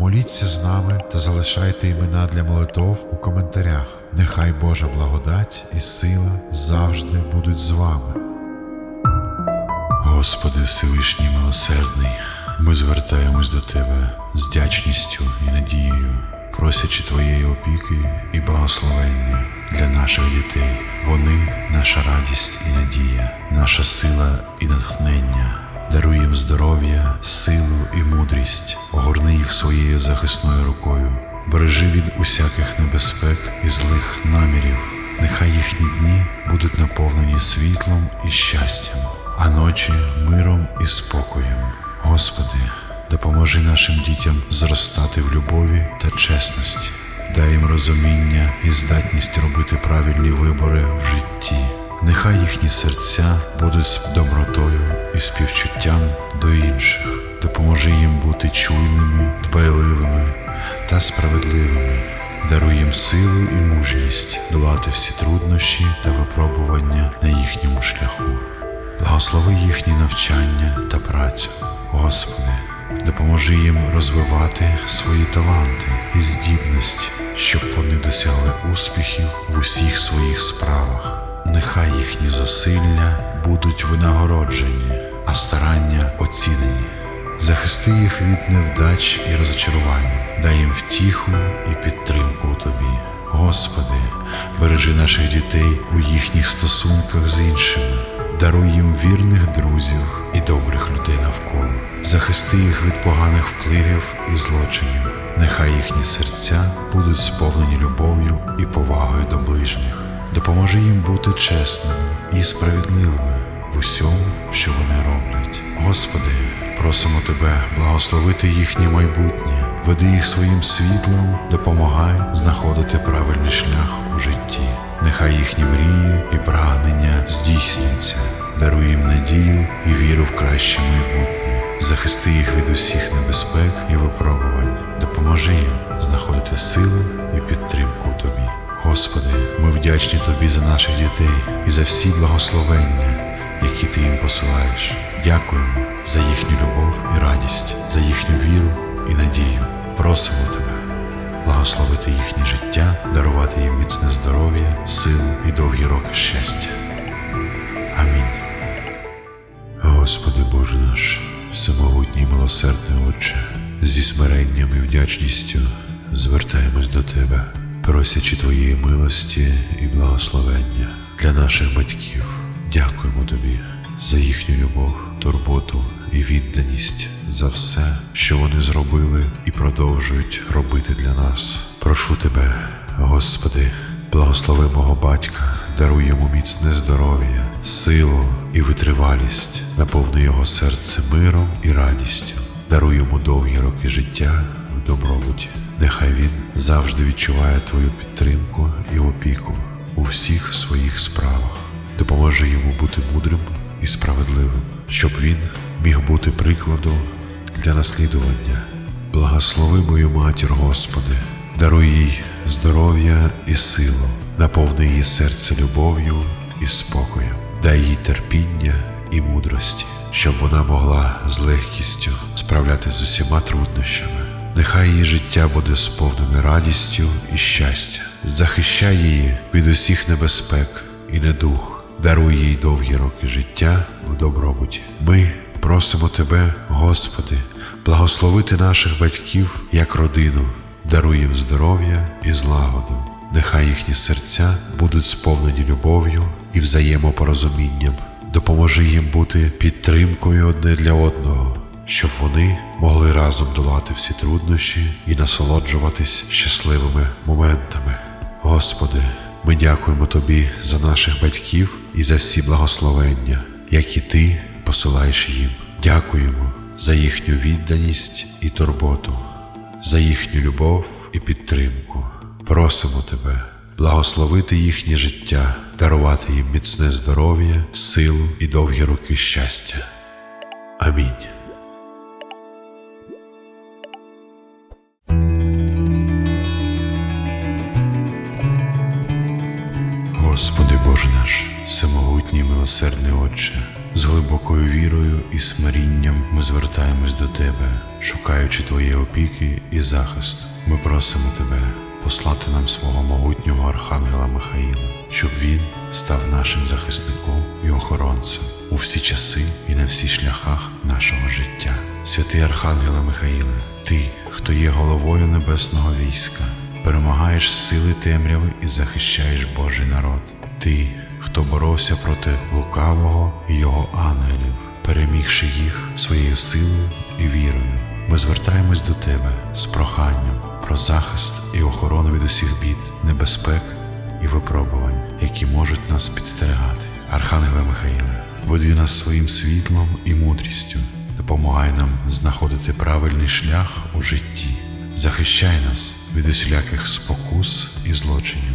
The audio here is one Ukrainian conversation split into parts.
Моліться з нами та залишайте імена для молитов у коментарях. Нехай Божа благодать і сила завжди будуть з вами. Господи Всевишній милосердний, ми звертаємось до Тебе з вдячністю і надією, просячи Твоєї опіки і благословення для наших дітей. Вони наша радість і надія, наша сила і натхнення. Даруй їм здоров'я, силу і мудрість, огорни їх своєю захисною рукою, бережи від усяких небезпек і злих намірів. Нехай їхні дні будуть наповнені світлом і щастям, а ночі миром і спокоєм. Господи, допоможи нашим дітям зростати в любові та чесності, дай їм розуміння і здатність робити правильні вибори в житті. Нехай їхні серця будуть з добротою і співчуттям до інших. Допоможи їм бути чуйними, дбайливими та справедливими. Даруй їм силу і мужність долати всі труднощі та випробування на їхньому шляху. Благослови їхні навчання та працю, Господи, допоможи їм розвивати свої таланти і здібності, щоб вони досягли успіхів в усіх своїх справах. Нехай їхні зусилля будуть винагороджені, а старання оцінені. Захисти їх від невдач і розочарувань, дай їм втіху і підтримку у тобі. Господи, бережи наших дітей у їхніх стосунках з іншими, даруй їм вірних друзів і добрих людей навколо. Захисти їх від поганих впливів і злочинів. Нехай їхні серця будуть сповнені любов'ю і повагою до ближніх. Допоможи їм бути чесними і справедливими в усьому, що вони роблять. Господи, просимо Тебе благословити їхнє майбутнє, веди їх своїм світлом, допомагай знаходити правильний шлях у житті. Нехай їхні мрії і прагнення здійснюються, даруй їм надію і віру в краще майбутнє. Захисти їх від усіх небезпек і випробувань, допоможи їм знаходити силу і підтримку у Тобі. Господи, ми вдячні Тобі за наших дітей і за всі благословення, які Ти їм посилаєш. Дякуємо за їхню любов і радість, за їхню віру і надію. Просимо Тебе благословити їхнє життя, дарувати їм міцне здоров'я, силу і довгі роки щастя. Амінь. Господи Боже наш, всемогутній милосердний Отче, зі смиренням і вдячністю звертаємось до Тебе, просячи Твоєї милості і благословення для наших батьків. Дякуємо Тобі за їхню любов, турботу і відданість, за все, що вони зробили і продовжують робити для нас. Прошу Тебе, Господи, благослови мого батька, даруй йому міцне здоров'я, силу і витривалість, наповни його серце миром і радістю, даруй йому довгі роки життя в добробуті. Нехай він завжди відчуває Твою підтримку і опіку у всіх своїх справах. Допоможи йому бути мудрим і справедливим, щоб він міг бути прикладом для наслідування. Благослови мою матір, Господи, даруй їй здоров'я і силу, наповни її серце любов'ю і спокоєм, дай їй терпіння і мудрості, щоб вона могла з легкістю справлятися з усіма труднощами. Нехай її життя буде сповнене радістю і щастя, захищай її від усіх небезпек і недух, даруй їй довгі роки життя в добробуті. Ми просимо Тебе, Господи, благословити наших батьків як родину, даруй їм здоров'я і злагоду. Нехай їхні серця будуть сповнені любов'ю і взаємопорозумінням. Допоможи їм бути підтримкою одне для одного, щоб вони могли разом долати всі труднощі і насолоджуватись щасливими моментами. Господи, ми дякуємо Тобі за наших батьків і за всі благословення, які Ти посилаєш їм. Дякуємо за їхню відданість і турботу, за їхню любов і підтримку. Просимо Тебе благословити їхнє життя, дарувати їм міцне здоров'я, силу і довгі роки щастя. Амінь. Всемогутній милосердний Отче, з глибокою вірою і смирінням ми звертаємось до Тебе, шукаючи Твої опіки і захист. Ми просимо Тебе послати нам свого могутнього Архангела Михаїла, щоб він став нашим захисником і охоронцем у всі часи і на всіх шляхах нашого життя. Святий Архангеле Михаїле, Ти, хто є головою небесного війська, перемагаєш сили темряви і захищаєш Божий народ. Ти, хто боровся проти лукавого і його ангелів, перемігши їх своєю силою і вірою. Ми звертаємось до Тебе з проханням про захист і охорону від усіх бід, небезпек і випробувань, які можуть нас підстерегати. Архангеле Михаїле, веди нас своїм світлом і мудрістю, допомагай нам знаходити правильний шлях у житті, захищай нас від усіляких спокус і злочинів.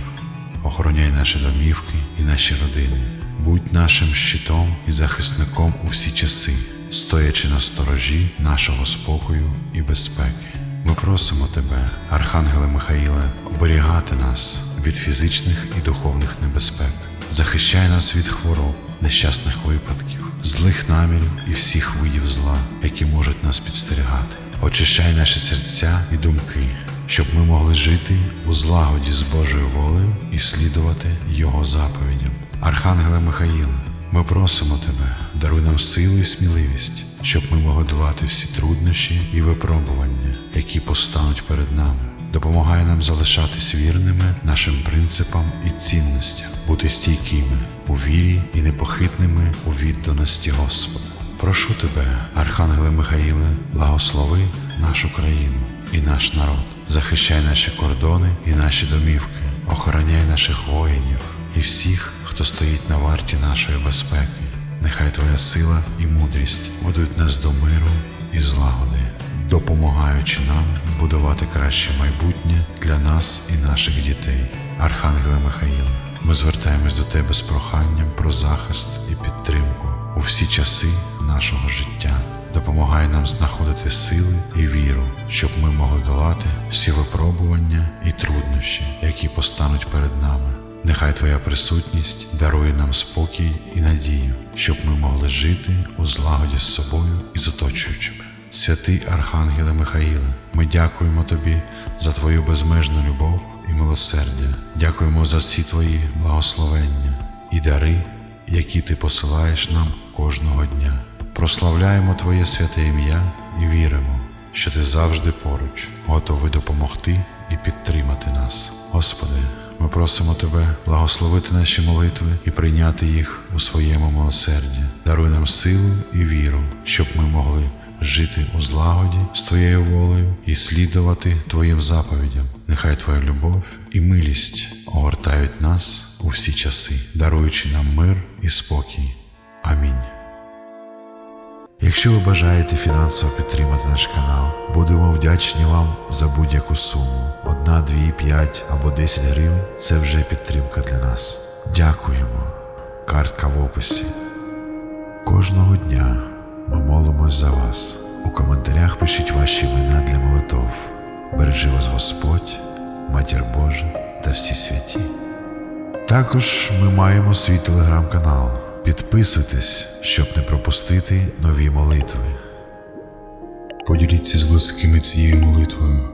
Охороняй наші домівки і наші родини. Будь нашим щитом і захисником у всі часи, стоячи на сторожі нашого спокою і безпеки. Ми просимо Тебе, Архангеле Михаїле, оберігати нас від фізичних і духовних небезпек. Захищай нас від хвороб, нещасних випадків, злих намірів і всіх видів зла, які можуть нас підстерігати. Очищай наші серця і думки, щоб ми могли жити у злагоді з Божою волею слідувати Його заповідям. Архангеле Михаїле, ми просимо Тебе, даруй нам силу і сміливість, щоб ми могли долати всі труднощі і випробування, які постануть перед нами. Допомагай нам залишатись вірними нашим принципам і цінностям, бути стійкими у вірі і непохитними у відданості Господа. Прошу тебе, Архангеле Михаїле, благослови нашу країну і наш народ, захищай наші кордони і наші домівки, охороняй наших воїнів і всіх, хто стоїть на варті нашої безпеки. Нехай Твоя сила і мудрість ведуть нас до миру і злагоди, допомагаючи нам будувати краще майбутнє для нас і наших дітей. Архангеле Михаїле, ми звертаємось до Тебе з проханням про захист і підтримку у всі часи нашого життя. Допомагай нам знаходити сили і віру, щоб ми могли долати всі випробування і труднощі, які постануть перед нами. Нехай Твоя присутність дарує нам спокій і надію, щоб ми могли жити у злагоді з собою і з оточуючими. Святий Архангеле Михаїле, ми дякуємо Тобі за Твою безмежну любов і милосердя. Дякуємо за всі Твої благословення і дари, які Ти посилаєш нам кожного дня. Прославляємо Твоє святе ім'я і віримо, що Ти завжди поруч, готовий допомогти і підтримати нас. Господи, ми просимо Тебе благословити наші молитви і прийняти їх у своєму милосерді. Даруй нам силу і віру, щоб ми могли жити у злагоді з Твоєю волею і слідувати Твоїм заповідям. Нехай Твоя любов і милість огортають нас у всі часи, даруючи нам мир і спокій. Амінь. Якщо ви бажаєте фінансово підтримати наш канал, будемо вдячні вам за будь-яку суму. Одна, дві, п'ять або 10 гривень це вже підтримка для нас. Дякуємо. Картка в описі. Кожного дня ми молимось за вас. У коментарях пишіть ваші імена для молитов. Бережи вас Господь, Матір Божа та всі святі. Також ми маємо свій телеграм-канал. Підписуйтесь, щоб не пропустити нові молитви. Поділіться з близькими цією молитвою